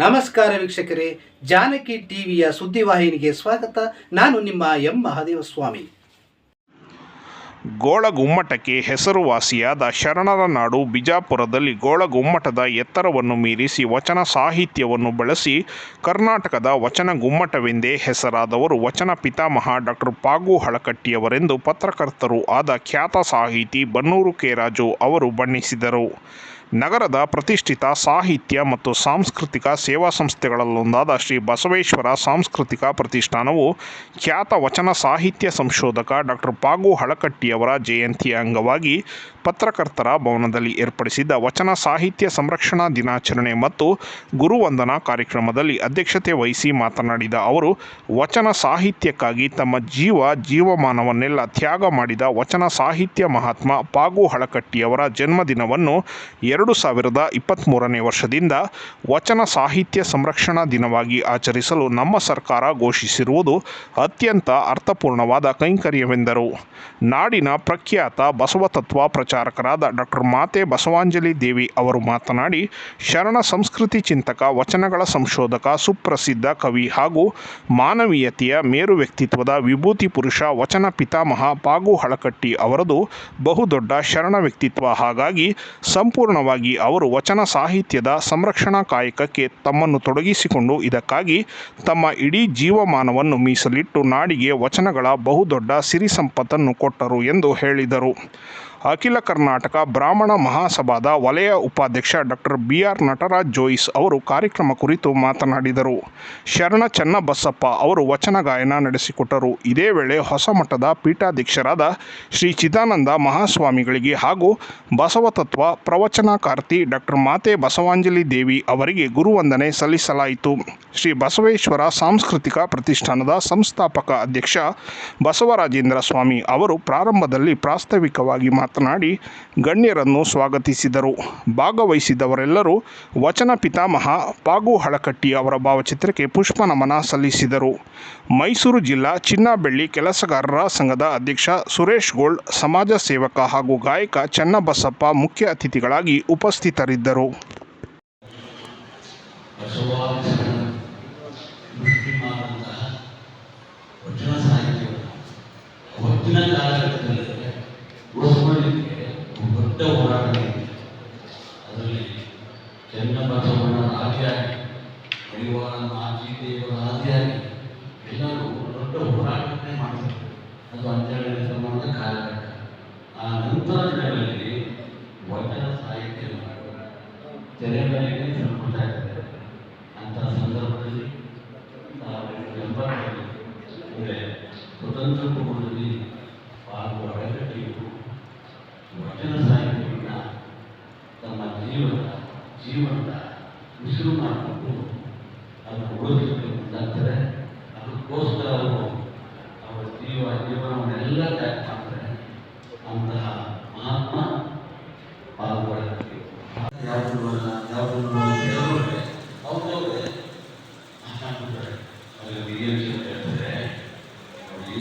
ನಮಸ್ಕಾರ ವೀಕ್ಷಕರೇ, ಜಾನಕಿ ಟಿವಿಯ ಸುದ್ದಿವಾಹಿನಿಗೆ ಸ್ವಾಗತ. ನಾನು ನಿಮ್ಮ ಎಂ. ಮಹಾದೇವ ಸ್ವಾಮಿ ಗೋಳಗುಮ್ಮಟಕ್ಕೆ ಹೆಸರುವಾಸಿಯಾದ ಶರಣರ ನಾಡು ಬಿಜಾಪುರದಲ್ಲಿ ಗೋಳಗುಮ್ಮಟದ ಎತ್ತರವನ್ನು ಮೀರಿಸಿ ವಚನ ಸಾಹಿತ್ಯವನ್ನು ಬಳಸಿ ಕರ್ನಾಟಕದ ವಚನ ಗುಮ್ಮಟವೆಂದೇ ಹೆಸರಾದವರು ವಚನ ಪಿತಾಮಹ ಡಾಕ್ಟರ್ ಪಾಗು ಹಳಕಟ್ಟಿಯವರೆಂದು ಪತ್ರಕರ್ತರು ಆದ ಖ್ಯಾತ ಸಾಹಿತಿ ಬನ್ನೂರು ಕೆ. ರಾಜು ಅವರು ಬಣ್ಣಿಸಿದರು. ನಗರದ ಪ್ರತಿಷ್ಠಿತ ಸಾಹಿತ್ಯ ಮತ್ತು ಸಾಂಸ್ಕೃತಿಕ ಸೇವಾ ಸಂಸ್ಥೆಗಳಲ್ಲೊಂದಾದ ಶ್ರೀ ಬಸವೇಶ್ವರ ಸಾಂಸ್ಕೃತಿಕ ಪ್ರತಿಷ್ಠಾನವು ಖ್ಯಾತ ವಚನ ಸಾಹಿತ್ಯ ಸಂಶೋಧಕ ಡಾಕ್ಟರ್ ಪಾಗು ಹಳಕಟ್ಟಿಯವರ ಜಯಂತಿಯ ಅಂಗವಾಗಿ ಪತ್ರಕರ್ತರ ಭವನದಲ್ಲಿ ಏರ್ಪಡಿಸಿದ್ದ ವಚನ ಸಾಹಿತ್ಯ ಸಂರಕ್ಷಣಾ ದಿನಾಚರಣೆ ಮತ್ತು ಗುರುವಂದನಾ ಕಾರ್ಯಕ್ರಮದಲ್ಲಿ ಅಧ್ಯಕ್ಷತೆ ವಹಿಸಿ ಮಾತನಾಡಿದ ಅವರು, ವಚನ ಸಾಹಿತ್ಯಕ್ಕಾಗಿ ತಮ್ಮ ಜೀವ ಜೀವಮಾನವನ್ನೆಲ್ಲ ತ್ಯಾಗ ಮಾಡಿದ ವಚನ ಸಾಹಿತ್ಯ ಮಹಾತ್ಮ ಪಾಗು ಹಳಕಟ್ಟಿಯವರ ಜನ್ಮದಿನವನ್ನು ಎರಡು ಸಾವಿರದ ಇಪ್ಪತ್ತ್ಮೂರನೇ ವರ್ಷದಿಂದ ವಚನ ಸಾಹಿತ್ಯ ಸಂರಕ್ಷಣಾ ದಿನವಾಗಿ ಆಚರಿಸಲು ನಮ್ಮ ಸರ್ಕಾರ ಘೋಷಿಸಿರುವುದು ಅತ್ಯಂತ ಅರ್ಥಪೂರ್ಣವಾದ ಕೈಂಕರ್ಯವೆಂದರು. ನಾಡಿನ ಪ್ರಖ್ಯಾತ ಬಸವತತ್ವ ಪ್ರಚಾರಕರಾದ ಡಾಕ್ಟರ್ ಮಾತೆ ಬಸವಾಂಜಲಿ ದೇವಿ ಅವರು ಮಾತನಾಡಿ, ಶರಣ ಸಂಸ್ಕೃತಿ ಚಿಂತಕ, ವಚನಗಳ ಸಂಶೋಧಕ, ಸುಪ್ರಸಿದ್ಧ ಕವಿ ಹಾಗೂ ಮಾನವೀಯತೆಯ ಮೇರು ವ್ಯಕ್ತಿತ್ವದ ವಿಭೂತಿ ಪುರುಷ ವಚನ ಪಿತಾಮಹ ಪಾಗು ಹಳಕಟ್ಟಿ ಅವರದು ಬಹುದೊಡ್ಡ ಶರಣ ವ್ಯಕ್ತಿತ್ವ. ಹಾಗಾಗಿ ಸಂಪೂರ್ಣವಾಗಿ ಅವರು ವಚನ ಸಾಹಿತ್ಯದ ಸಂರಕ್ಷಣಾ ಕಾಯಕಕ್ಕೆ ತಮ್ಮನ್ನು ತೊಡಗಿಸಿಕೊಂಡು ಇದಕ್ಕಾಗಿ ತಮ್ಮ ಇಡೀ ಜೀವಮಾನವನ್ನು ಮೀಸಲಿಟ್ಟು ನಾಡಿಗೆ ವಚನಗಳ ಬಹುದೊಡ್ಡ ಸಿರಿ ಸಂಪತ್ತನ್ನು ಕೊಟ್ಟರು ಎಂದು ಹೇಳಿದರು. ಅಖಿಲ ಕರ್ನಾಟಕ ಬ್ರಾಹ್ಮಣ ಮಹಾಸಭಾದ ವಲಯ ಉಪಾಧ್ಯಕ್ಷ doctor B R Nataraj Jois ಅವರು ಕಾರ್ಯಕ್ರಮ ಕುರಿತು ಮಾತನಾಡಿದರು. ಶರಣ ಚನ್ನಬಸಪ್ಪ ಅವರು ವಚನ ಗಾಯನ ನಡೆಸಿಕೊಟ್ಟರು. ಇದೇ ವೇಳೆ ಹೊಸಮಠದ ಪೀಠಾಧ್ಯಕ್ಷರಾದ ಶ್ರೀ ಚಿದಾನಂದ ಮಹಾಸ್ವಾಮಿಗಳಿಗೆ ಹಾಗೂ ಬಸವತತ್ವ ಪ್ರವಚನಕಾರ್ತಿ ಡಾಕ್ಟರ್ ಮಾತೆ ಬಸವಾಂಜಲಿ ದೇವಿ ಅವರಿಗೆ ಗುರುವಂದನೆ ಸಲ್ಲಿಸಲಾಯಿತು. ಶ್ರೀ ಬಸವೇಶ್ವರ ಸಾಂಸ್ಕೃತಿಕ ಪ್ರತಿಷ್ಠಾನದ ಸಂಸ್ಥಾಪಕ ಅಧ್ಯಕ್ಷ ಬಸವರಾಜೇಂದ್ರ ಸ್ವಾಮಿ ಅವರು ಪ್ರಾರಂಭದಲ್ಲಿ ಪ್ರಾಸ್ತಾವಿಕವಾಗಿ ಮಾತನಾಡಿ ಗಣ್ಯರನ್ನು ಸ್ವಾಗತಿಸಿದರು. ಭಾಗವಹಿಸಿದವರೆಲ್ಲರೂ ವಚನ ಪಿತಾಮಹ ಪಾಗು ಹಳಕಟ್ಟಿ ಅವರ ಭಾವಚಿತ್ರಕ್ಕೆ ಪುಷ್ಪ ನಮನ ಸಲ್ಲಿಸಿದರು. ಮೈಸೂರು ಜಿಲ್ಲಾ ಚಿನ್ನಬೆಳ್ಳಿ ಕೆಲಸಗಾರರ ಸಂಘದ ಅಧ್ಯಕ್ಷ ಸುರೇಶ್ ಗೋಲ್ಡ್ ಸಮಾಜ ಸೇವಕ ಹಾಗೂ ಗಾಯಕ ಚನ್ನಬಸಪ್ಪ ಮುಖ್ಯ ಅತಿಥಿಗಳಾಗಿ ಉಪಸ್ಥಿತರಿದ್ದರು. ದೊಡ್ಡ ಹೋರಾಟ ಅದರಲ್ಲಿ ಚನ್ನಬಸವಣ್ಣ ಆದಿಯಾಗಿ ಮಡಿವಾಳ ಮಾಜಿ ದೇವರ ಆದಿಯಾಗಿ ಎಲ್ಲರೂ ದೊಡ್ಡ ಹೋರಾಟವನ್ನೇ ಮಾಡ್ತಾರೆ ಅದು ಹನ್ನೆರಡನೇ ಶತಮಾನದ ಕಾಲಘಟ್ಟ ಆ ನಂತರ ದಿನಗಳಲ್ಲಿ ವಚನ ಸಾಹಿತ್ಯ ತೆರೆ ಮೇಲೆ ಸಂಪುಟ ಇದೆ ಅಂತ ಸಂದರ್ಭದಲ್ಲಿ ಸಾವಿರದ ಎಂಬತ್ತರಲ್ಲಿ, ಅಂದರೆ ಸ್ವತಂತ್ರ ಹಾಗೂ ಅಡೆಗಟ್ಟಿಯು ವಚನ ಸಾಹಿತ್ಯವನ್ನು ತಮ್ಮ ಜೀವನ ಜೀವನದ ಉಸಿರು ಮಾಡಿಕೊಂಡು ಅದನ್ನು ಉಳಿಸಲಿಕ್ಕೆ ಮುಂದಾಗ್ತಾರೆ ಅದಕ್ಕೋಸ್ಕರ ಅವರು ಅವರ ಜೀವ ಜೀವನವನ್ನೆಲ್ಲ ತ್ಯಾಗ ಮಾಡ್ತಾರೆ ಅಂತಹ ಮಹಾತ್ಮ ಪಾಲ್ಗೊಳ್ಳಬೇಕು ಯಾವುದು ಅಲ್ಲ ಯಾವುದು ಅವ್ರವ್ರೆ ಮಾತಾಡ್ತಾರೆ ಅಲ್ಲಿ ಹಿರಿಯ ವಿಷಯ ಹೇಳ್ತಾರೆ ನೋಡಿ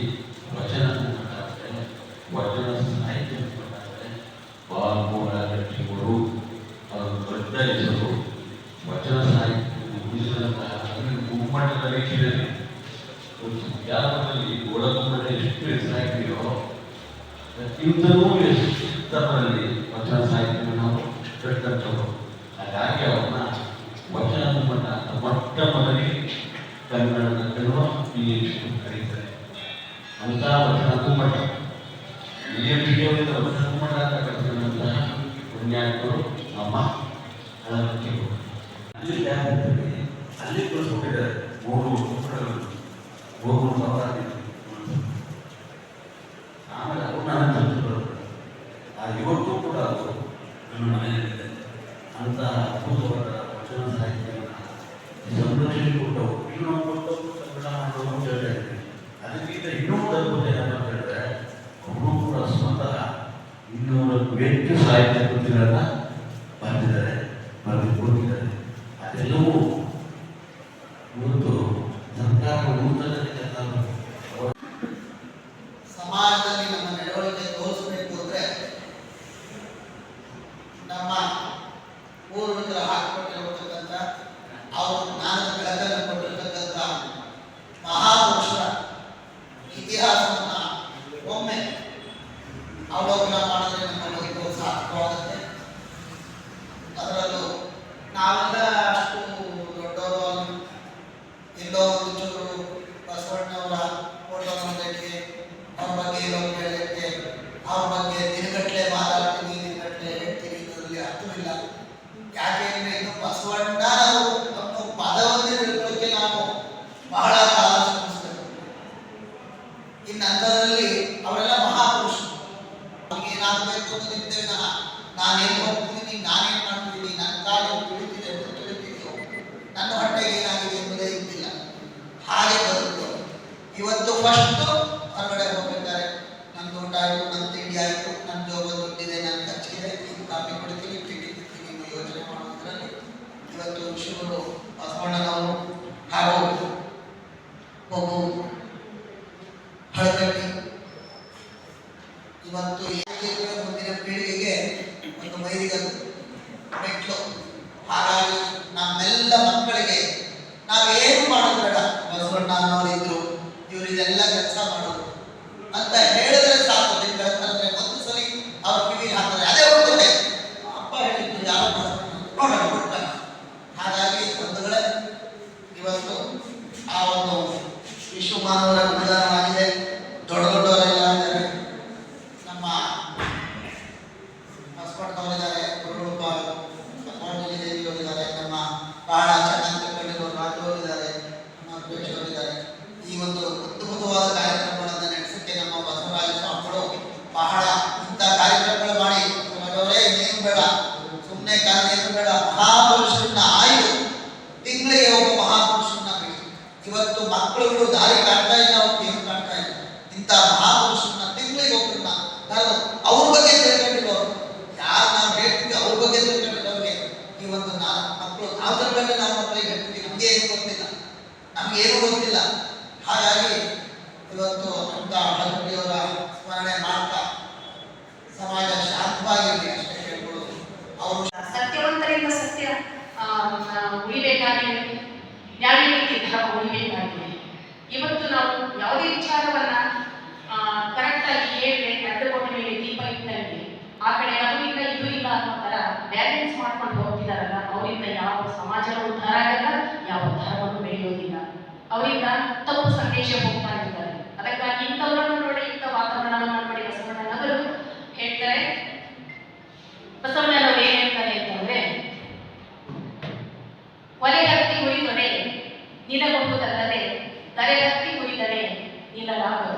ವಚನ ಮಾತಾಡ್ತಾರೆ ವಚನ ಸಾಹಿತ್ಯ ಮಾತಾಡ್ತಾರೆ ಬಾಲ್ಮೂಲ ಲಕ್ಷ್ಮಿಗಳು ಅವರು ದೊಡ್ಡ ಹೆಸರು ವಚನ ಸಾಹಿತ್ಯ ಉಳಿಸಿದಂತಹ ಗುಮ್ಮಟದ ರೀತಿಯಲ್ಲಿ ಯಾರಲ್ಲಿ ಒಳಗುಮ್ಮಟ ಎಷ್ಟು ಹೆಸರಾಗಿದೆಯೋ ಇಂಥವೂ ಎಷ್ಟರಲ್ಲಿ ವಚನ ಸಾಹಿತ್ಯವನ್ನು ನಾವು ಕಟ್ಟಂಥವ್ರು ಹಾಗಾಗಿ ಅವನ್ನ ವಚನ ಮಟ್ಟ ಮೊಟ್ಟ ಮೊದಲಿ ಕನ್ನಡದ ಕನ್ನಡ ಡಿ ಕರೀತಾರೆ ಅಂತ ವಚನ ಕುಮ್ಮಟ ಎಚ್ ವಚನ ಕುಮ್ಮಟ ಅಂತ ಕರೆಸಿದಂತಹ ಪುಣ್ಯಾತ್ಮರು ನಮ್ಮ ಹಳವಟ್ಟಿಗಳು ಅಲ್ಲಿ ಕಳಿಸ್ಕೊಟ್ಟಿದ್ದಾರೆ ಮೂರು ಪುಸ್ತಕಗಳು ಮೂರು ಆಮೇಲೆ ಅವ್ರನ್ನ ಆ ಇವತ್ತು ಕೂಡ ಅವರು ನಮ್ಮ ಮನೆಯಲ್ಲಿದೆ. ಅಂತ ಅದ್ಭುತವಾದ ವಚನ ಸಾಹಿತ್ಯವನ್ನು ಸಂರಕ್ಷಣೆ ಕೊಟ್ಟವು ಇನ್ನೂ ಕೊಟ್ಟವು ಕನ್ನಡ ಮಾಡೋದು ಅಂತ ಹೇಳ್ತಾ ಇದ್ದೀನಿ ಅದಕ್ಕಿಂತ ಇನ್ನೊಂದು ಅದ್ಭುತ ಏನಪ್ಪ ಅಂತ ಹೇಳಿದ್ರೆ ಅವರು ಕೂಡ ಸ್ವತಃ ಇನ್ನೂರಕ್ಕೂ ಹೆಚ್ಚು ಸಾಹಿತ್ಯ ಕೃತಿಗಳನ್ನ ಬರೆದಿದ್ದಾರೆ ಬರೆದು ಕೊಟ್ಟಿದ್ದಾರೆ ಅದೆಲ್ಲವೂ ಇವತ್ತು ಸರ್ಕಾರ ನೂತನತೆ ಕೆಲಸ ಸಮಾಜದಲ್ಲಿ ನಮ್ಮ ನಡವಳಿಕೆ ತೋರಿಸಬೇಕು ಅಂದ್ರೆ ನಮ್ಮ ಪೂರ್ವಿಕರು ಹಾಕಿಕೊಟ್ಟಿರತಕ್ಕಂಥ ಅವರ ಕೂತಿದ್ದೇವೆ ನಾ ನಾನೇನು ಹೋಗ್ತಿದ್ದೀನಿ ನಾನೇನು ಮಾಡ್ತಿದ್ದೀನಿ, ನನ್ನ ಕಾಲು ತುಳಿತಿದೆ ತುಳಿತಿದೆಯೋ ನನ್ನ ಹೊಟ್ಟೆಗೆ ಏನಾಗಿದೆ ಎಂಬುದೇ ಇದ್ದಿಲ್ಲ ಹಾಗೆ ಬರುತ್ತೆ ಇವತ್ತು ಫಸ್ಟ್ ಅನ್ನೋರು ಇದ್ರು ಇವರು ಇದೆಲ್ಲ ಕೆಲಸ ಮಾಡೋದು ಅಂತ ಹೇಳಿದ್ರೆ ಸಾಕು ಅಂದ್ರೆ ಒಂದು ಸಲ ಅವ್ರ ಕಿವಿ ಹಾಕಿದ್ರೆ ಅದೇ ಹೋಗುತ್ತೆ. ಅಪ್ಪ ಹೇಳಿದ್ರು ಯಾರು ನೋಡೋಣ ಬಿಡ್ತಾನೆ ಹಾಗಾಗಿ ಬಂಧುಗಳೇ, ಇವತ್ತು ಆ ಒಂದು ವಿಶ್ವಮಾನವರ ಮಾನವರ ದೊಡ್ಡ ಬೇಡ? ಸುಮ್ಮನೆ ಕಾಲ ಏನು ಬೇಡ? ಮಹಾಪುರುಷರನ್ನ ಆಯು ತಿಂಗಳಿಗೆ ಒಬ್ಬ ಮಹಾಪುರುಷರನ್ನ ಬಿಡಿ. ಇವತ್ತು ಮಕ್ಕಳುಗಳು ದಾರಿ ಕಾಣ್ತಾ ಇಲ್ಲ, ಅವ್ರಿಗೆ ಏನು ಕಾಣ್ತಾ ಇಲ್ಲ. ಇಂಥ ಮಹಾಪುರುಷರನ್ನ ತಿಂಗಳಿಗೆ ಒಬ್ಬರನ್ನ ನಾನು ಅವ್ರ ಬಗ್ಗೆ ತಿಳ್ಕೊಂಡಿರೋರು ಯಾರು ನಾವು ಹೇಳ್ತೀವಿ ಅವ್ರ ಬಗ್ಗೆ ತಿಳ್ಕೊಂಡಿರೋರಿಗೆ ಈ ಒಂದು ನಾಲ್ಕು ಮಕ್ಕಳು ಅದ್ರ ಬಗ್ಗೆ ನಾವು ಮಕ್ಕಳಿಗೆ ಹೇಳ್ತೀವಿ. ನಮ್ಗೆ ಏನು ಗೊತ್ತಿಲ್ಲ. ನಮ್ಗೆ ಏನು ಗೊತ್ತಿಲ್ಲ. ಹಾಗಾಗಿ ಇವತ್ತು ಅಂತ ಹಳಕಟ್ಟಿಯವರ ಸ್ಮರಣೆ ಮಾಡ್ತಾ ಸಮಾಜ ಆ ಕಡೆ ಇಲ್ಲ ಇದು ಇಲ್ಲ ಅನ್ನೋ ಥರ ಬ್ಯಾಲೆನ್ಸ್ ಮಾಡ್ಕೊಂಡು ಹೋಗ್ತಿದಾರಲ್ಲ, ಅವರಿಂದ ಯಾವ ಸಮಾಜವೂ ಉದ್ಧಾರ ಆಗಲ್ಲ, ಯಾವ ಧರ್ಮನೂ ಬೆಳೆಯೋದಿಲ್ಲ. ಅವರಿಂದ ತಪ್ಪು ಸಂದೇಶ ಹೋಗ್ತಾ ಇದ್ದಾರೆ ಅದಕ್ಕಾಗಿ ಇಂಥವರನ್ನು ನೋಡಿ, ಇಂಥ ವಾತಾವರಣವನ್ನು ನೋಡಿ ಬಸವಣ್ಣನವರು ಹೇಳ್ತಾರೆ. ಬಸವಣ್ಣನವರು ಏನ್ ಹೇಳ್ತಾರೆ ಅಂತಂದ್ರೆ, ಒಲೆ ಹತ್ತಿ ಉರಿದರೆ ನಿಲ್ಲಬಹುದಲ್ಲದೆ ತಲೆ ಹತ್ತಿ ಉರಿದರೆ ನಿಲ್ಲಲಾಗದು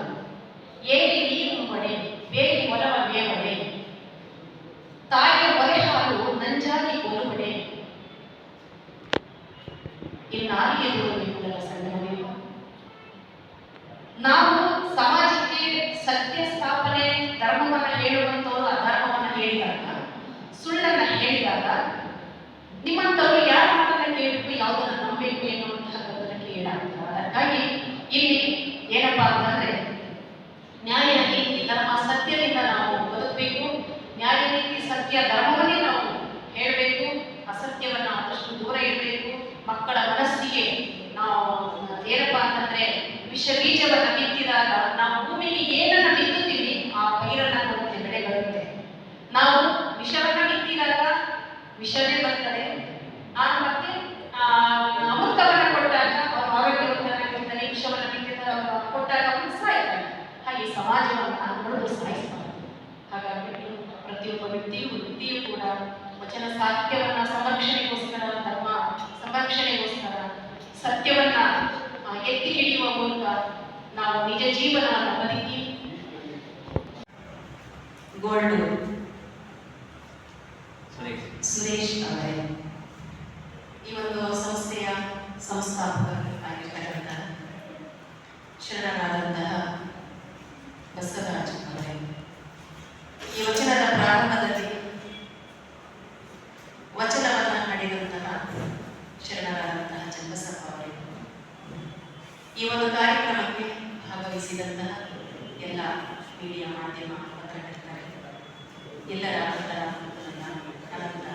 ಸಮಾಜವನ್ನ ನೋಡು ಸಾಯಿಸ್ತಾನೆ ಹಾಗಾಗಿ ಪ್ರತಿಯೊಬ್ಬ ವ್ಯಕ್ತಿಯು ವ್ಯಕ್ತಿಯು ಕೂಡ ವಚನ ಸಾಹಿತ್ಯವನ್ನ ಸಂರಕ್ಷಣೆಗೋಸ್ಕರ ಧರ್ಮ ಸಂರಕ್ಷಣೆಗೋಸ್ಕರ ಸತ್ಯವನ್ನ ಎತ್ತಿ ಹಿಡಿಯುವ ಮೂಲಕ ನಾವು ನಿಜ ಜೀವನವನ್ನು ಬದುಕಿ ಗೋಲ್ಡ್. ಸುರೇಶ್. ಅವರೇ. ಈ ಒಂದು ಸಂಸ್ಥೆಯ ಸಂಸ್ಥಾಪಕರು ಆಗಿರ್ತಕ್ಕಂಥ ಬಸವರಾಜ್ ಅವರೇ ಈ ವಚನದ ಪ್ರಾರಂಭದಲ್ಲಿ ವಚನವನ್ನು ಹಾಡಿದಂತಹ ಶರಣರಾದಂತಹ ಚನ್ನಬಸಪ್ಪ ಅವರೇ ಈ ಒಂದು ಕಾರ್ಯಕ್ರಮಕ್ಕೆ ಭಾಗವಹಿಸಿದಂತಹ ಎಲ್ಲ ಮೀಡಿಯಾ ಮಾಧ್ಯಮ ಪತ್ರಕರ್ತರೇ ಎಲ್ಲರ ಅಂತರ ಅನಂತ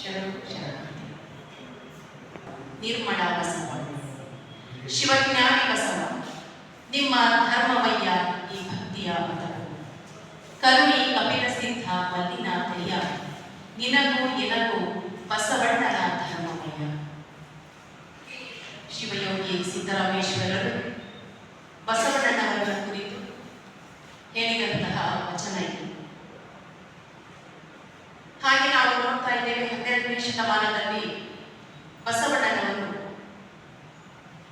ಶರಣು ಶರಣಾರ್ಥಿ ನಿರ್ಮಲ ಬಸವ, ಶಿವಜ್ಞಾನಿ ಬಸವ, ನಿಮ್ಮ ಧರ್ಮವಯ್ಯ ಈ ಭಕ್ತಿಯ ಮತವು ಕರುಣಿ ಕಪಿಲ ಸಿದ್ಧ ಮಲ್ಲಿನ ತಯ್ಯ ನಿನಗೂ ಎನಗೂ ಬಸವಣ್ಣನ ಸಿದ್ದರಾಮೇಶ್ವರರು ಬಸವಣ್ಣನವರ ಕುರಿತು ಹೇಳಿದಂತಹ ವಚನ ಇದೆ. ಹಾಗೆ ನಾವು ನೋಡ್ತಾ ಇದ್ದೇವೆ ಹನ್ನೆರಡನೇ ಶತಮಾನದಲ್ಲಿ ಬಸವಣ್ಣನವರು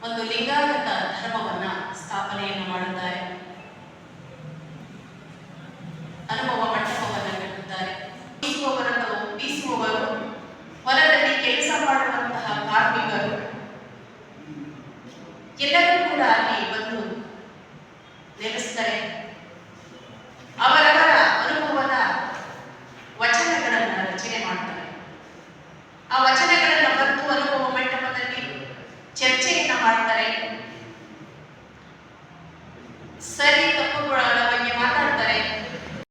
ಒಂದು ಲಿಂಗಾಯತ ಧರ್ಮವನ್ನ ಸ್ಥಾಪನೆಯನ್ನು ಮಾಡುತ್ತಾರೆ. ಎಲ್ಲರೂ ಕೂಡ ಅಲ್ಲಿ ಬಂದು ನೆಲೆಸ್ತಾರೆ